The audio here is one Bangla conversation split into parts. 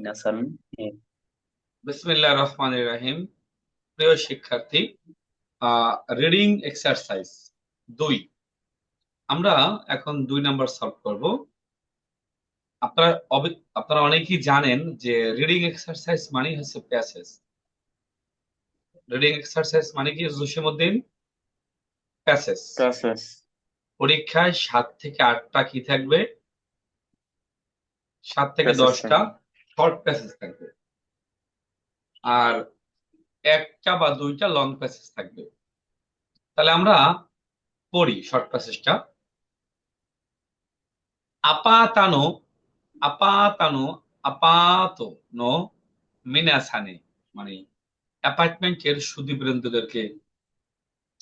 মিনাসান বিসমিল্লাহ রহমান রাহিম। প্রিয় শিক্ষার্থী রিডিং এক্সারসাইজ দুই। আমরা এখন দুই নাম্বার সলভ করব। আপনারা আপনারা অনেকেই জানেন যে রিডিং এক্সারসাইজ মানে হচ্ছে প্যাসেজ রিডিং এক্সারসাইজ মানে কি জসিমউদ্দিন? প্যাসেজ প্যাসেজ পরীক্ষায় সাত থেকে আটটা কি থাকবে? সাত থেকে দশটা। শর্ট প্যাসেজ থাকবে। আর একটা বা দুইটা লং প্যাসেজ থাকবে। তাহলে আমরা পড়ি শর্ট প্যাসেজটা আপাতানো আপাতানো আপাত নো মিনাসানে মানে অ্যাপার্টমেন্টের সুদীবৃন্দদেরকে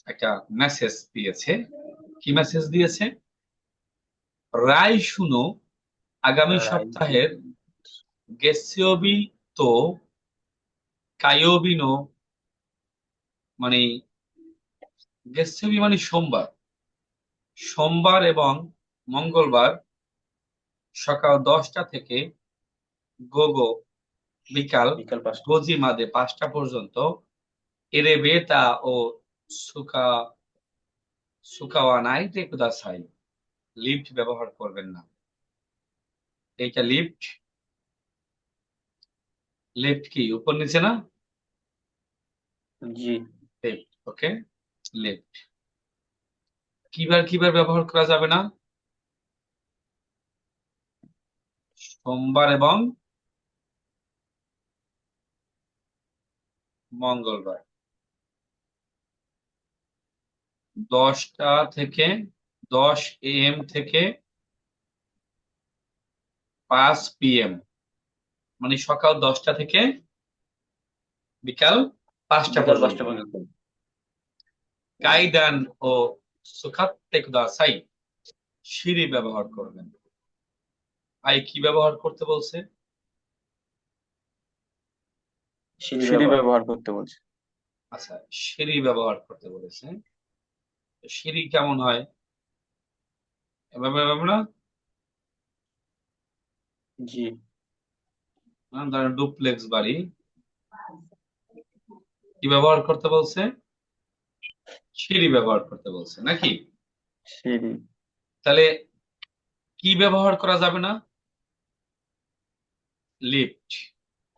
একটা মেসেজ দিয়েছে। কি মেসেজ দিয়েছে? রায় শুনো আগামী সপ্তাহের গেসিওবি তো কায়োবিনো মানে গেসিওবি মানে সোমবার। সোমবার এবং মঙ্গলবার সকাল দশটা থেকে গোগো বিকাল বিকাল গোজি মাদে পাঁচটা পর্যন্ত এরে বেতা ও সুকা সুকাওয়া নাইতে কুদাসাই। লিফট ব্যবহার করবেন না। এইটা লিফট লিফট কি? উপর নিচে না? জি। লিফট ওকে লিফট কিবার কিবার ব্যবহার করা যাবে না? সোমবার এবং মঙ্গলবার। দশটা থেকে দশ এম থেকে পাঁচ পিএম মানে সকাল দশটা থেকে বিকাল পাঁচটা পর্যন্ত। পাঁচটা পর্যন্ত। কাইদান ও সুখাত্তে কুদাসাই সিঁড়ি ব্যবহার করবেন। আই কি ব্যবহার করতে বলছে? সিঁড়ি ব্যবহার। করতে বলছে। আচ্ছা সিঁড়ি ব্যবহার করতে বলেছে। তো সিঁড়ি কেমন হয়? এভাবে এভাবে না? জি। ডুপ্লেক্স বাড়ি। কি ব্যবহার করতে বলছে? সিঁড়ি ব্যবহার করতে বলছে নাকি? সিঁড়ি। তাহলে কি ব্যবহার করা যাবে না? লিফট।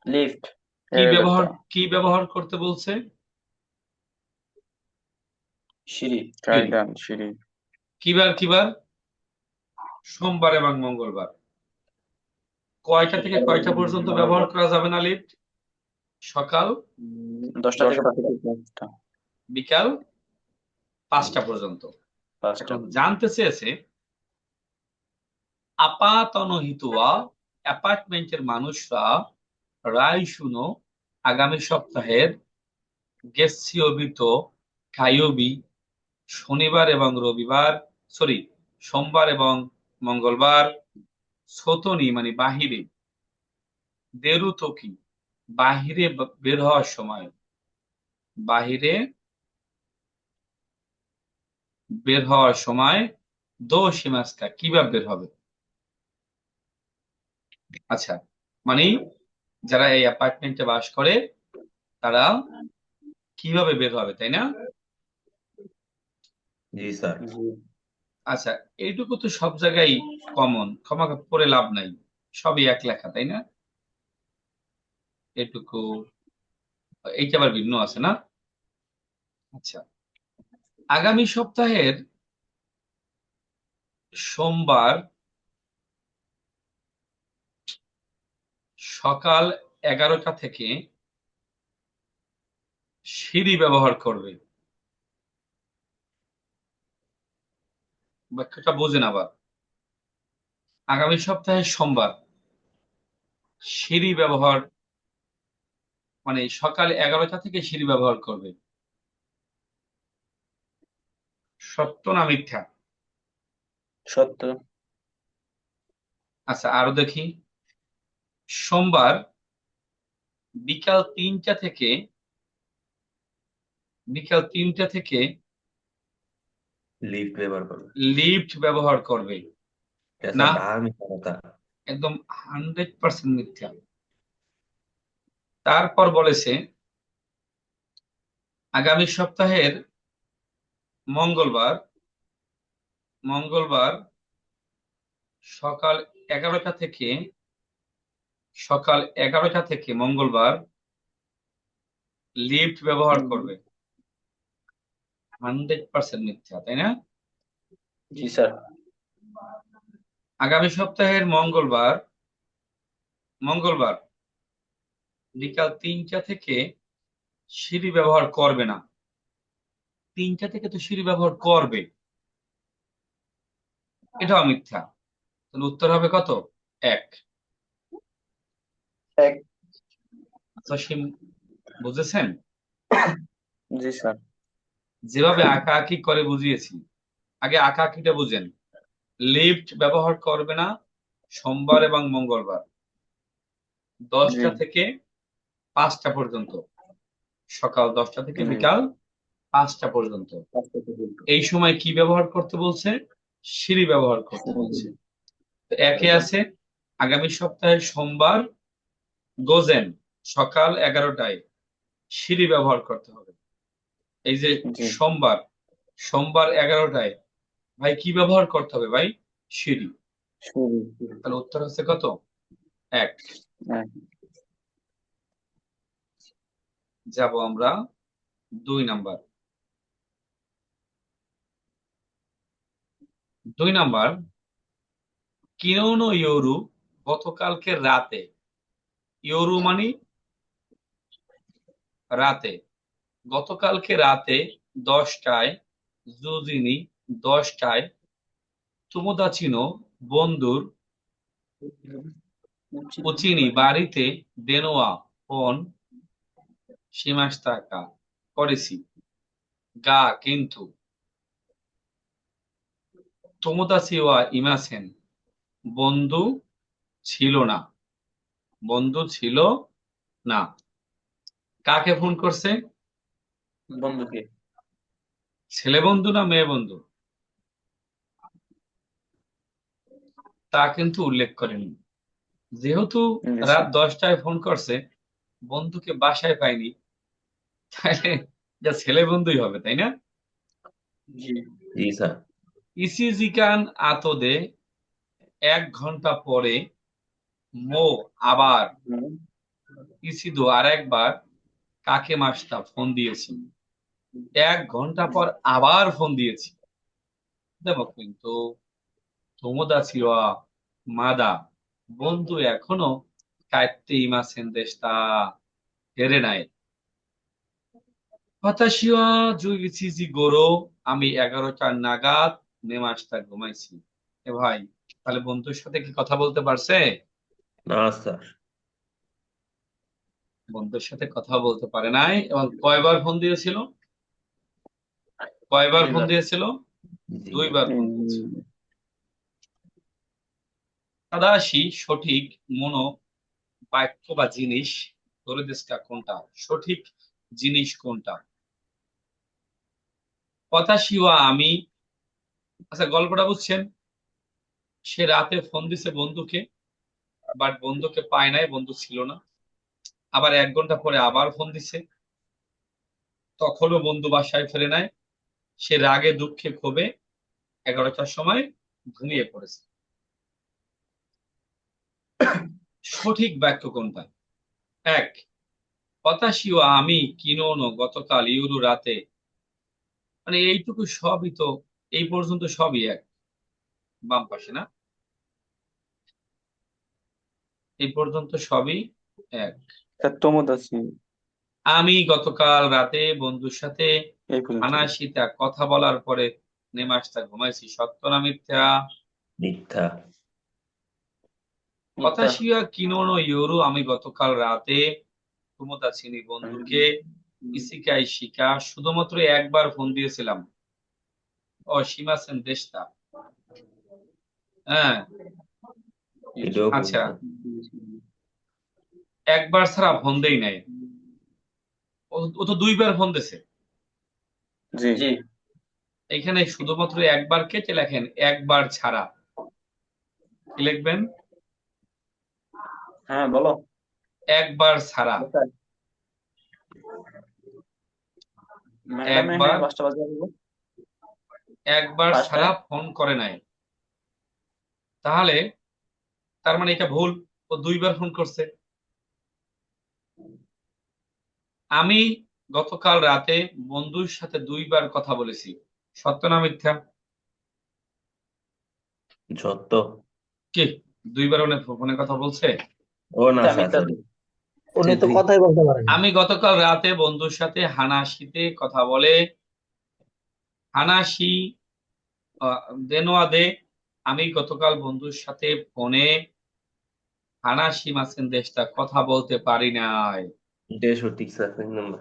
লিফট। কি ব্যবহার কি ব্যবহার করতে বলছে? সিঁড়ি সিঁড়ি। কিবার কিবার? সোমবার এবং মঙ্গলবার। কয়টা থেকে কয়টা পর্যন্ত ব্যবহার করা যাবে না লিফট সকাল দশটা থেকে পাঁচটা। বিকাল পাঁচটা পর্যন্ত। জানতে চেয়েছে আপাতনহিতুয়া অ্যাপার্টমেন্টের মানুষরা রায় শুনো আগামী সপ্তাহের গেসিওবিত কায়োবি শনিবার এবং রবিবার সরি সোমবার এবং মঙ্গলবার সোতনি মানে বাহিরে। দেরুতকি বাহিরে বের হওয়ার সময়। বাহিরে বের হওয়ার সময় দো সীমাস্কা কীভাবে বের হবে? আচ্ছা মানে যারা এই অ্যাপার্টমেন্টে বাস করে তারা কীভাবে বের হবে তাই না? জি স্যার। আচ্ছা এইটুকু তো সব জায়গায় কমন ক্ষমা পড়ে লাভ নাই। সবই এক লেখা, তাই না? এটুকু এইটা আবার ভিন্ন আছে না? আচ্ছা আগামী সপ্তাহের সোমবার সকাল এগারোটা থেকে সিঁড়ি ব্যবহার করবে। ব্যাখ্যাটা বোঝেন আবার। আগামী সপ্তাহে সোমবার সিঁড়ি ব্যবহার মানে সকাল এগারোটা থেকে সিঁড়ি ব্যবহার করবে। সত্য না মিথ্যা? সত্য। আচ্ছা আরও দেখি। সোমবার বিকাল তিনটা থেকে বিকাল তিনটা থেকে লিফট ব্যবহার করবে। লিফট ব্যবহার করবে। না। একদম হান্ড্রেড পার্সেন্ট মিথ্যা। তারপর বলেছে আগামী সপ্তাহের মঙ্গলবার মঙ্গলবার সকাল এগারোটা থেকে সকাল এগারোটা থেকে মঙ্গলবার লিফট ব্যবহার করবে। হান্ড্রেড পার্সেন্ট মিথ্যা তাই না? জি স্যার। আগামী সপ্তাহের মঙ্গলবার মঙ্গলবার বিকাল তিনটা থেকে সিঁড়ি ব্যবহার করবে না। তিনটা থেকে তো সিঁড়ি ব্যবহার করবে। এটাও মিথ্যা। তাহলে উত্তর হবে কত? এক। এক। বুঝেছেন? জি স্যার। যেভাবে আঁকা আঁকি করে বুঝিয়েছি আগে আঁকা আঁকিটা বুঝেন। লিফট ব্যবহার করবে না সোমবার এবং মঙ্গলবার। দশটা থেকে পাঁচটা পর্যন্ত। সকাল দশটা থেকে বিকাল পাঁচটা পর্যন্ত। এই সময় কি ব্যবহার করতে বলছে? সিঁড়ি ব্যবহার করতে বলছে। তো একে আছে আগামী সপ্তাহে সোমবার গোজেন সকাল এগারোটায় সিঁড়ি ব্যবহার করতে হবে। এই যে সোমবার সোমবার এগারোটায়। ভাই কি ব্যবহার করতে হবে ভাই? সিঁড়ি। তাহলে উত্তর হচ্ছে কত? এক। যাব আমরা দুই নাম্বার। দুই নাম্বার কিনোনো ইয়োরু গতকালকে রাতে। ইয়োরু মানে? রাতে। গতকালকে রাতে দশটায় জুজিনি, দশটায় তুমোদাচিনো বন্ধুর উচিনি বাড়িতে দেনোয়া ফোন সীমাস্তাকা করেছি। গা কিন্তু তোমোদাচি ওয়া ইমাসেন বন্ধু ছিল না। বন্ধু ছিল না। কাকে ফোন করছে? বন্ধুকে ছেলে বন্ধু না মেয়ে বন্ধু? তা কিন্তু উল্লেখ করেনি। যেহেতু রাত দশটায় ফোন করছে বন্ধুকে বাসায় পাইনি তাহলে যা ছেলে বন্ধুই হবে তাই না? জি। জি স্যার। ইসিজিকান আতদে এক ঘণ্টা পরে মো আবার। ইসিদো আর একবার কাকে মাসটা ফোন দিয়েছি? এক ঘণ্টা পর আবার ফোন দিয়েছি। দেখো কিন্তু তোমোদা চিওয়া মাদা। বন্ধু এখনও কাটতে ইমাসেন দেশটা হেরে নাই। হতাশিয়া ইসিজি গোরো আমি এগারোটা নাগাদ নেমাসটা ঘুমাইছি। এ ভাই তাহলে বন্ধুর সাথে কি কথা বলতে পারছে? না স্যার। বন্ধুর সাথে কথা বলতে পারে নাই এবং কয়বার ফোন দিয়েছিল? কয়বার ফোন দিয়েছিল? দুইবার ফোন দিয়েছিল। তাদাশি সঠিক মনো বাক্য বা জিনিস ধরে দেশটা কোনটা? সঠিক জিনিস কোনটা? হতাশিওয়া আমি। আচ্ছা গল্পটা বুঝছেন? সে রাতে ফোন দিছে বন্ধুকে বাট বন্ধুকে পায় নাই বন্ধু ছিল না। আবার এক ঘণ্টা পরে আবার ফোন দিছে। তখনও বন্ধু বাসায় ফেরে নাই। সে রাগে, দুঃখে, ক্ষোভে এগারোটার সময় ঘুমিয়ে পড়েছে। সঠিক বাক্য কোনটা? এক হতাশিও আমি কিনোনো গতকাল ইউরো রাতে। মানে এইটুকু সবই তো, এই পর্যন্ত সবই এক। বাম পাশে না? এই পর্যন্ত সবই এক। তোমোদাচি আমি গতকাল রাতে বন্ধুর সাথে এই পর্যন্ত। আনাশিতা কথা বলার পরে নেমাসটা ঘুমাইছি। সত্য না মিথ্যা? মিথ্যা। হতাশিয়া কিনোনো ইয়োরু আমি গতকাল রাতে কুমোদাচিনি বন্ধুকে। ইসিকাই শিকা শুধুমাত্র একবার ফোন দিয়েছিলাম। ও সীমাসেন দেশটা। হ্যাঁ। আচ্ছা। একবার ছাড়া ফোন দেই নাই। ও তো দুইবার ফোন দিছে। জি। এখানে শুধুমাত্র একবার কেটে লেখেন? একবার ছাড়া। লিখবেন? হ্যাঁ বলো। একবার ছাড়া। একবার একবার ছাড়া ফোন করে নাই। তাহলে তার মানে এটা ভুল। ও দুইবার ফোন করছে। আমি গতকাল রাতে বন্ধুর সাথে দুইবার কথা বলেছি। সত্য না মিথ্যা? সত্য। কি? দুইবার উনি ফোনে কথা বলছে? ও না স্যার। উনি তো কথাই বলতে পারেন আমি গতকাল রাতে বন্ধুর সাথে হানাসিতে কথা বলে হানাসি আহ, দেনোয়াদে আমি গতকাল বন্ধুর সাথে ফোনে হানাসি মাসেন দেশটা কথা বলতে পারি নাই। এটাই সঠিক স্যার তিন নম্বর।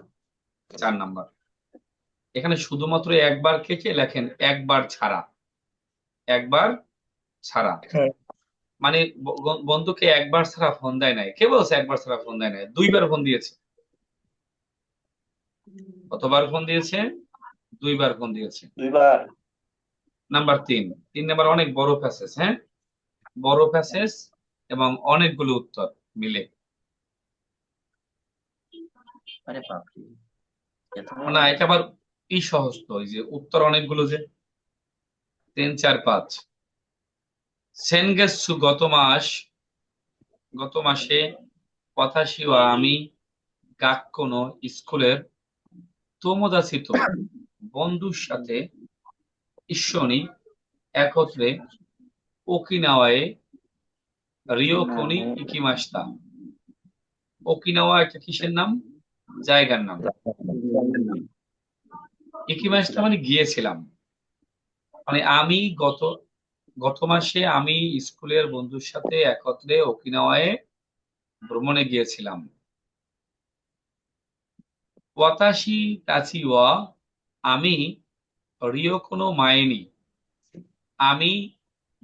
চার নাম্বার। এখানে শুধুমাত্র একবার কেটে লেখেন একবার ছাড়া। একবার ছাড়া। হ্যাঁ। মানে বন্ধুকে একবার ছাড়া ফোন দেয় নাই। কে বলছে একবার ছাড়া ফোন দেয় নাই? দুইবার ফোন দিয়েছে। কতবার ফোন দিয়েছে? দুইবার ফোন দিয়েছে। দুইবার। নাম্বার তিন। তিন নাম্বার অনেক বড় প্যাসেজ হ্যাঁ? বড় প্যাসেজ এবং অনেকগুলো উত্তর মিলে। আরে বাপরে। এত না এটা আবার ই সহজ তো ওই যে উত্তর অনেকগুলো যে তিন চার পাঁচ। সেনগেসু গত মাস গত মাসে কথাশি ও আমি গাক্কনো স্কুলের তোমোদাসিত বন্ধুর সাথে ঈশ্বনী একত্রে ওকিনাওয়ায় রিওকনি ইকিমাস্তা। ওকিনাওয়া একটা কিসের নাম? জায়গার নাম। ইকিমাস্তা মানে গিয়েছিলাম। মানে আমি গত গত মাসে আমি স্কুলের বন্ধুর সাথে একত্রে ওকিনাওয়ায় ভ্রমণে গিয়েছিলাম। ওয়াতাশি তাচি ওয়া আমি রিও কোনো মায়েনি আমি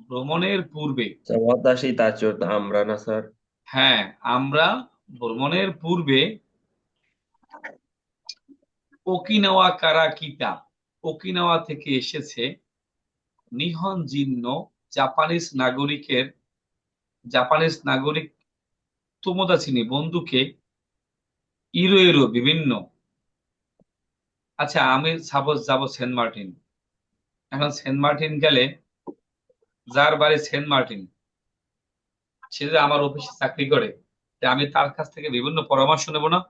ভ্রমণের পূর্বে। ওয়াতাশি তাচো আমরা না স্যার? হ্যাঁ আমরা ভ্রমণের পূর্বে ওকিনাওয়া কারাকিতা ওকিনাওয়া থেকে এসেছে নিহন জিন্ন, জাপানিজ নাগরিকের, জাপানিজ নাগরিক তোমোদাচিনি বন্ধুকে ইরো ইরো বিভিন্ন। আচ্ছা আমি সাপোজ যাব সেন্ট মার্টিন। এখন সেন্ট মার্টিন গেলে যার বাড়ি সেন্ট মার্টিন, সে যে আমার অফিসে চাকরি করে আমি তার কাছ থেকে বিভিন্ন পরামর্শ নেব না?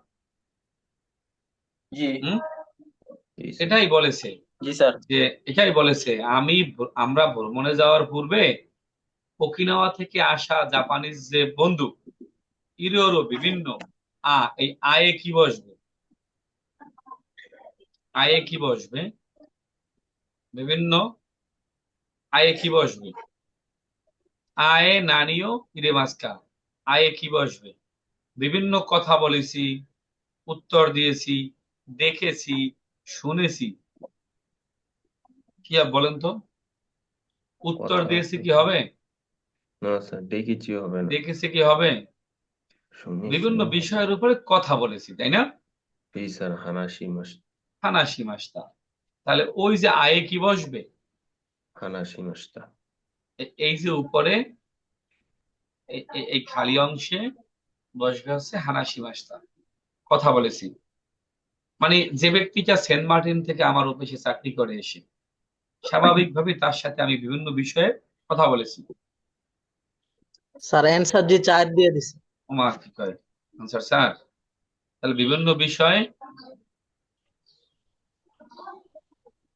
জি। এটাই বলেছে। জি স্যার যে এটাই বলেছে আমি আমরা ভ্রমণে যাওয়ার পূর্বে ওকিনাওয়া থেকে আসা জাপানিজ যে বন্ধু ইরোরো বিভিন্ন আ এই আয়ে কি বসবে? আয়ে কি বসবে? বিভিন্ন আয়ে কি বসবে? আয়ে নানিও ইরেমাস্কা আয়ে কি বসবে? বিভিন্ন কথা বলেছি উত্তর দিয়েছি দেখেছি শুনেছি। কি আর বলেন তো? উত্তর দিয়েছি কি হবে? না স্যার দেখেছি হবে না। দেখেছি কি হবে? বিভিন্ন বিষয়ের উপরে কথা বলেছি তাই না? স্যার হানাসি মাস হানাসি মাস্তা। তাহলে ওই যে আয়ে কি বসবে? হানাসি মাসটা এই যে উপরে এই খালি অংশে বসবে হচ্ছে হানাসি মাস্তা। কথা বলেছি। মানে যে ব্যক্তিটা সেন্ট মার্টিন থেকে আমার অফিসে চাকরি করে এসে স্বাভাবিকভাবে তার সাথে আমি বিভিন্ন বিষয়ে কথা বলেছি। স্যার অ্যান্সার যে চার দিয়ে দিছে। ওমা কি কয়? আনসার স্যার তাহলে বিভিন্ন বিষয়ে?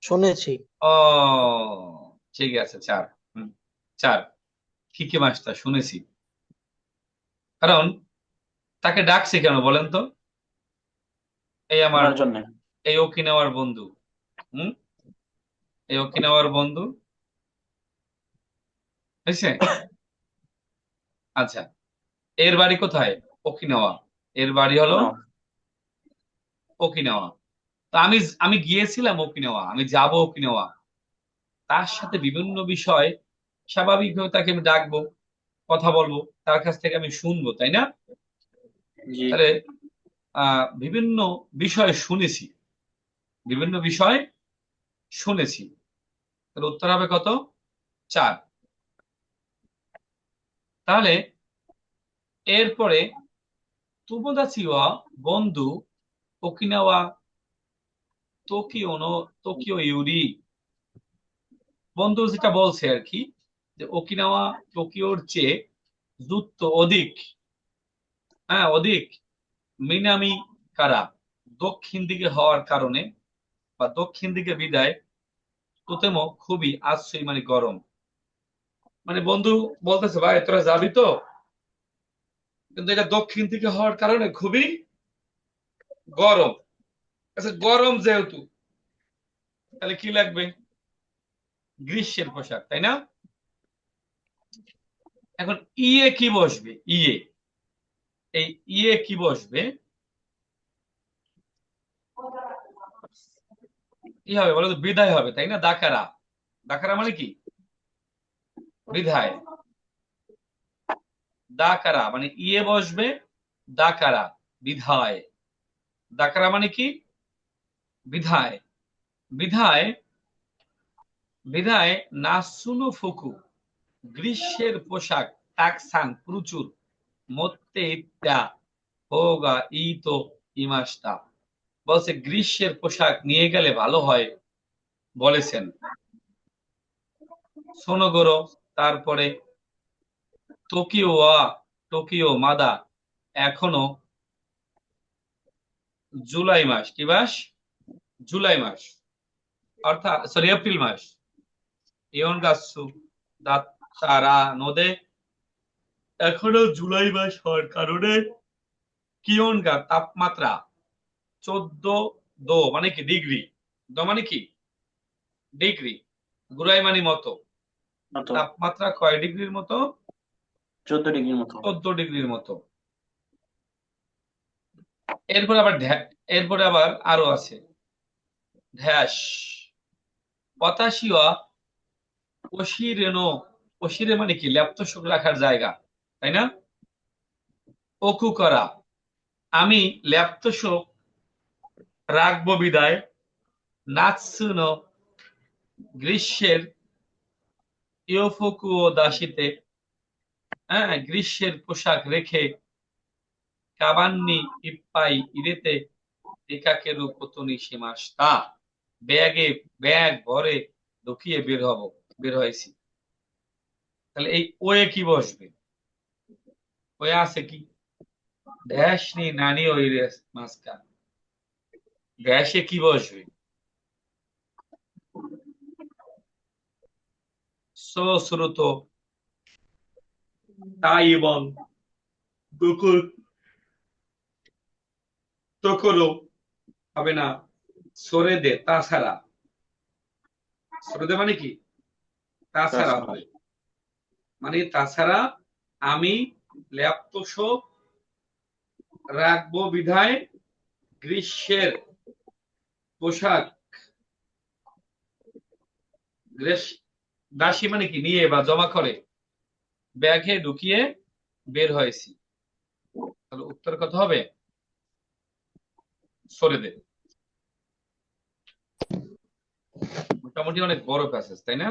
শুনেছি। ও ঠিক আছে চার হুম, চার কি কি মাস্টার শুনেছি। কারণ তাকে ডাকছে কেন বলেন তো? এই আমার জন্য। এই ওকিনাওয়ার বন্ধু। হুম? এই ওকিনাওয়ার বন্ধু। হয়েছে? আচ্ছা। এর বাড়ি কোথায়? ওকিনাওয়া এর বাড়ি হলো। ওকিনাওয়া তো আমি আমি গিয়েছিলাম ওকিনাওয়া আমি যাব ওকিনাওয়া তার সাথে বিভিন্ন বিষয়। স্বাভাবিকভাবে তাকে আমি ডাকবো কথা বলব। তার কাছ থেকে আমি শুনব তাই না? জি। তাহলে বিভিন্ন বিষয় শুনেছি। বিভিন্ন বিষয় শুনেছি। তাহলে উত্তর হবে কত? চার। তাহলে এরপরে তুমোদাচিওয়া বন্ধু ওকিনাওয়া টোকিও টোকিও ইউরি বন্ধু যেটা বলছে আর কি, যে ওকিনাওয়া টোকিওর চেয়ে যুক্ত অধিক। হ্যাঁ অধিক। মিনামি কারা? দক্ষিণ দিকে হওয়ার কারণে বা দক্ষিণ দিকে বিদায় তোতেমো খুবই আশ্রয় মানে গরম। মানে বন্ধু বলতেছে, ভাই, তোরা যাবি তো? কিন্তু এটা দক্ষিণ দিকে হওয়ার কারণে খুবই গরম। আচ্ছা গরম যেহেতু, তাহলে কি লাগবে? গ্রীষ্মের পোশাক, তাই না? এখন ইয়ে কি বসবে? ইয়ে। এই ইয়ে কি বসবে? কি হবে, বলো তো, বিদায় হবে, তাই না? দাকারা দাকারা মানে কি? বিধায়। দাকারা মানে ইয়ে বসবে দাকারা বিধায়। দাকারা মানে কি? বিধায়। বিধায় বিধায় নাসুনু ফুকু গ্রীষ্মের পোশাক টাকসান প্রচুর। মত্তে ইত্যা হোগা ইতো ইমাস্তা। বলছে, গ্রীষ্মের পোশাক নিয়ে গেলে ভালো হয়, বলেছেন। সোনগরো তারপরে টোকিও টোকিও মাদা, এখনও জুলাই মাস, কি মাস? জুলাই মাস। অর্থাৎ সরি এপ্রিল মাস। ইয়ন গাছু তারা নদে এখনও জুলাই মাস হওয়ার কারণে কিয়ন গা তাপমাত্রা চোদ্দ দো মানে কি ডিগ্রি। দো মানে কি? ডিগ্রি। গুড়াই মানে মতো। মতো। তাপমাত্রা কয় ডিগ্রির মতো? চোদ্দ ডিগ্রির মতো। চোদ্দ ডিগ্রির মতো। এরপরে আবার এরপরে আবার আরও আছে। ঢ্যাস। পতাশিয়া ওশিরেনো ওশিরে মানে কি ল্যাপটপ রাখার জায়গা। তাই না? ওকু করা। আমি ল্যাপটপ রাখব বিদায়। নাৎসুনো গ্রীষ্মের ইয়োফুকুও দাসিতে হ্যাঁ গ্রীষ্মের পোশাক রেখে কাবান্নি ইপ্পাই ইরেতে একাকেরু কতনি সীমাস্তা ব্যাগে ব্যাগ ভরে ঢুকিয়ে বের হব, বের হয়েছি। তাহলে এই ওয়ে কি বসবে? ওয়ে আছে কি? ড্যাশনি নানি ওই মাস্কা ড্যাশে কি বসবে? সো শ্রুত তাই এবং দুকুল। হবে না। সরে দে তাছাড়া। সরে দে মানে কি? তাছাড়া তাছাড়া। হবে মানে তাছাড়া আমি ল্যাপটপ রাখব বিধায় গ্রীষ্মের পোশাক। দাসী মানে কি? নিয়ে বা জমা করে। ব্যাগে ঢুকিয়ে বের হয়েছি। তাহলে উত্তর কত হবে? সরে দে। মোটামুটি অনেক বড় প্যাসেজ তাই না?